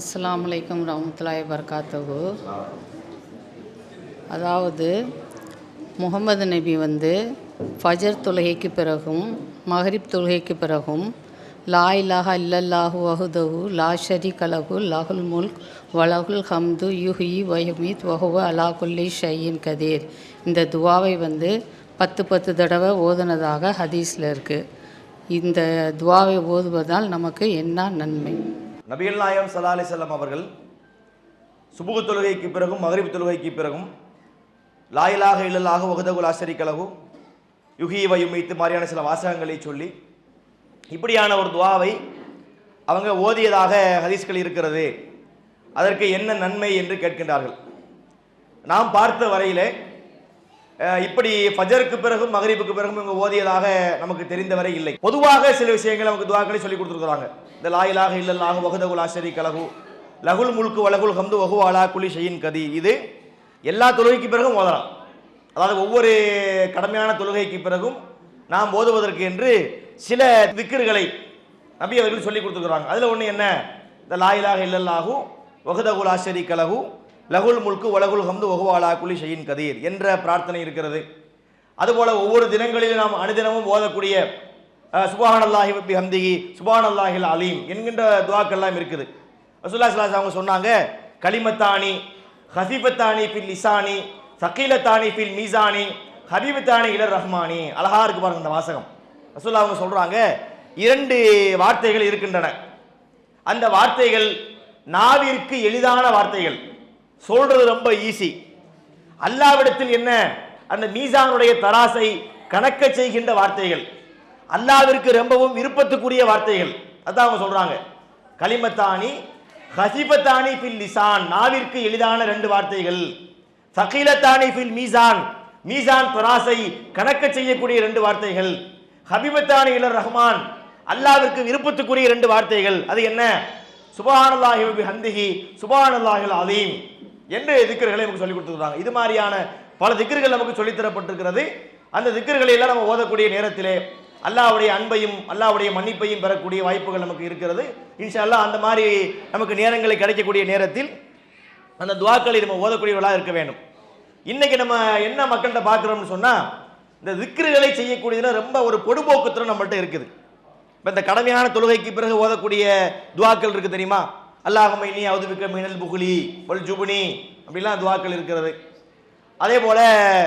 அஸ்லாம் வலைக்கம் ரஹமத்துல்லாஹி வபரகாத்துஹு. அதாவது முகமது நபி வந்து ஃபஜர் தொழுகைக்கு பிறகும் மஹரிப் தொழுகைக்கு பிறகும் லா இலாஹா இல்லல்லாஹு வஹுதஹு லா ஷரீக லஹு லஹுல் முல்க் வலகுல் ஹம்து யுஹி வயுமீத் வஹுவ அலா குல்லி ஷையின் கதீர். இந்த துவாவை வந்து பத்து பத்து தடவை ஓதுனதாக ஹதீஸில் இருக்குது இந்த துவாவை ஓதுவதால் நமக்கு என்ன நன்மை? நபிகள் நாயம் சல்லா அலிசல்லாம் அவர்கள் சுபுகு தொழுகைக்கு பிறகும் மகரிப் தொழுகைக்கு பிறகும் லாயிலாக இல்லலாக வகுதகுல் ஆசரிக்கலகு யுகி வயுமைத்து மாதிரியான சில வாசகங்களை சொல்லி இப்படியான ஒரு துவாவை அவங்க ஓதியதாக ஹதீஸ்கள் இருக்கிறது. அதற்கு என்ன நன்மை என்று கேட்கின்றார்கள். நாம் பார்த்த வரையிலே இப்படி ஃபஜருக்கு பிறகும் மகரிப்புக்கு பிறகும் இவங்க ஓதியதாக நமக்கு தெரிந்தவரை இல்லை. பொதுவாக சில விஷயங்கள் நமக்கு துவாக்களை சொல்லி கொடுத்துருக்குறாங்க. இந்த லாயிலாக இல்லல்லாக வகுதகுல் ஆசரி கலகு லகுல் முழுக்கு வலகுல் ஹம்து வகு அலா குலி கதி. இது எல்லா தொழுகைக்கு பிறகும் ஓதலாம். அதாவது ஒவ்வொரு கடமையான தொழுகைக்கு பிறகும் நாம் ஓதுவதற்கு என்று சில திக்கர்களை நபி அவர்கள் சொல்லி கொடுத்துருக்குறாங்க. அதில் ஒன்று என்ன? இந்த லாயிலாக இல்லல்லாகும் வகுதகுல் ஆசரி கலகு லகுல் முல்கு வலகுல் ஹம்து ஒகுவாலா குலி ஷையின் கதீர் என்ற பிரார்த்தனை இருக்கிறது. அதுபோல ஒவ்வொரு தினங்களிலும் நாம் அனுதினமும் ஓதக்கூடிய சுபான் அல்லாஹி பி ஹம்திகி சுபான் அல்லாஹில் அலீம் என்கின்ற துவாக்கள்லாம் இருக்குது. ரசூல்லா ஸல்லல்லாஹு அவங்க சொன்னாங்க கலிமத்தானி ஹசீபத்தானி ஃபில் இசானி சக்கீலத்தானி ஃபில் மீசானி ஹபீபத்தானி இலர் ரஹ்மானி. அழகா இருக்கு பாருங்க இந்த வாசகம். ரசூல்லா அவங்க சொல்றாங்க இரண்டு வார்த்தைகள் இருக்கின்றன. அந்த வார்த்தைகள் நாவிற்கு எளிதான வார்த்தைகள். சொல்றது ரொம்ப ஈஸி அல்லாவிடத்தில் என்ன? அந்த மீசானுடைய தராசை கணக்க செய்கின்ற வார்த்தைகள். அல்லாவிற்கு ரொம்பவும் விருப்பத்துக்குரிய வார்த்தைகள். அதான் அவங்க சொல்றாங்க. கலிமத்தானி ஹசிபத்தானி ஃபில் லிசான். நாவிற்கு எளிதான ரெண்டு வார்த்தைகள். சகீலத்தானி பில் மீசான். மீசான் தராசை கணக்க செய்யக்கூடிய ரெண்டு வார்த்தைகள். ஹபிபத்தானி இலர் ரஹ்மான். அல்லாவிற்கு விருப்பத்துக்குரிய ரெண்டு வார்த்தைகள். அது என்ன? சுபஹானல்லாஹி ஹந்திஹி சுபஹானல்லாஹில் அலீம். என்று திக்கர்களை நமக்கு சொல்லிக் கொடுத்துருக்காங்க? இது மாதிரியான பல திக்கர்கள் நமக்கு சொல்லித்தரப்பட்டிருக்கிறது அந்த திக்கர்களை எல்லாம் நம்ம ஓதக்கூடிய நேரத்திலே அல்லாவுடைய அன்பையும் அல்லாவுடைய மன்னிப்பையும் பெறக்கூடிய வாய்ப்புகள் நமக்கு இருக்கிறது. இன்ஷா அல்லா அந்த மாதிரி நமக்கு நேரங்களை கிடைக்கக்கூடிய நேரத்தில் அந்த துவாக்களை நம்ம ஓதக்கூடியவர்களாக இருக்க வேண்டும். இன்னைக்கு நம்ம என்ன மக்கள்கிட்ட பார்க்குறோம்னு சொன்னால் இந்த திக்ருகளை செய்யக்கூடியதுல ரொம்ப ஒரு பொடுபோக்குத்திறன் நம்மள்ட்ட இருக்குது. இப்போ இந்த கடமையான தொழுகைக்கு பிறகு ஓதக்கூடிய துவாக்கள் இருக்குது தெரியுமா? அல்லாஹும் இன்னி அவுதுபிக்க மினல் புகுலி ஒல் ஜுபுனி. அப்படிலாம் துவாக்கள் இருக்கிறது. அதே போல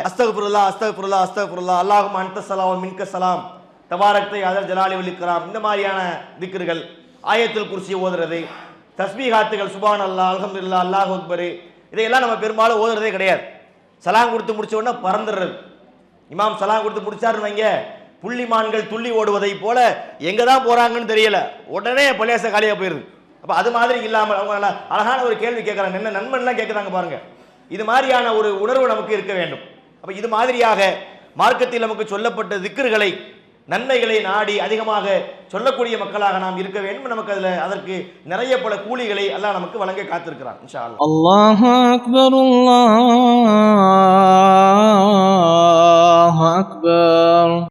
அஸ்தகுருல்லா அஸ்தகுருல்லா அஸ்தகுருல்லா அல்லாஹும் அன்த சலாம் மின்க சலாம் தபாரத்தை அதர் ஜலாலி வலிக்கலாம் இந்த மாதிரியான திக்கர்கள் ஆயத்தில் குர்சி ஓதுறது தஸ்பீகாத்துகள் சுபான் அல்லா அல்ஹம்துலில்லா அல்லாஹ் அக்பர் இதையெல்லாம் நம்ம பெரும்பாலும் ஓதுறதே கிடையாது. சலாம் கொடுத்து முடிச்ச உடனே பறந்துடுறது. இமாம் சலாம் கொடுத்து முடிச்சாருன்னு வைங்க புள்ளிமான்கள் துள்ளி ஓடுவதை போல எங்க தான் போறாங்கன்னு தெரியல. உடனே பள்ளியாச காலியாக போயிருது. அப்போ அது மாதிரி இல்லாமல் அவங்க நல்லா அழகான ஒரு கேள்வி கேட்குறாங்க. என்ன நண்பன்லாம் கேட்குறாங்க பாருங்க. இது மாதிரியான ஒரு உணர்வு நமக்கு இருக்க வேண்டும். அப்போ இது மாதிரியாக மார்க்கத்தில் நமக்கு சொல்லப்பட்ட திக்கர்களை நன்மைகளை நாடி அதிகமாக சொல்லக்கூடிய மக்களாக நாம் இருக்க வேண்டும். நமக்கு அதில் அதற்கு நிறைய பல கூலிகளை எல்லாம் நமக்கு வழங்க காத்திருக்கிறான் இன்ஷா அல்லாஹ் அக்பர் அல்லாஹ் அக்பர்.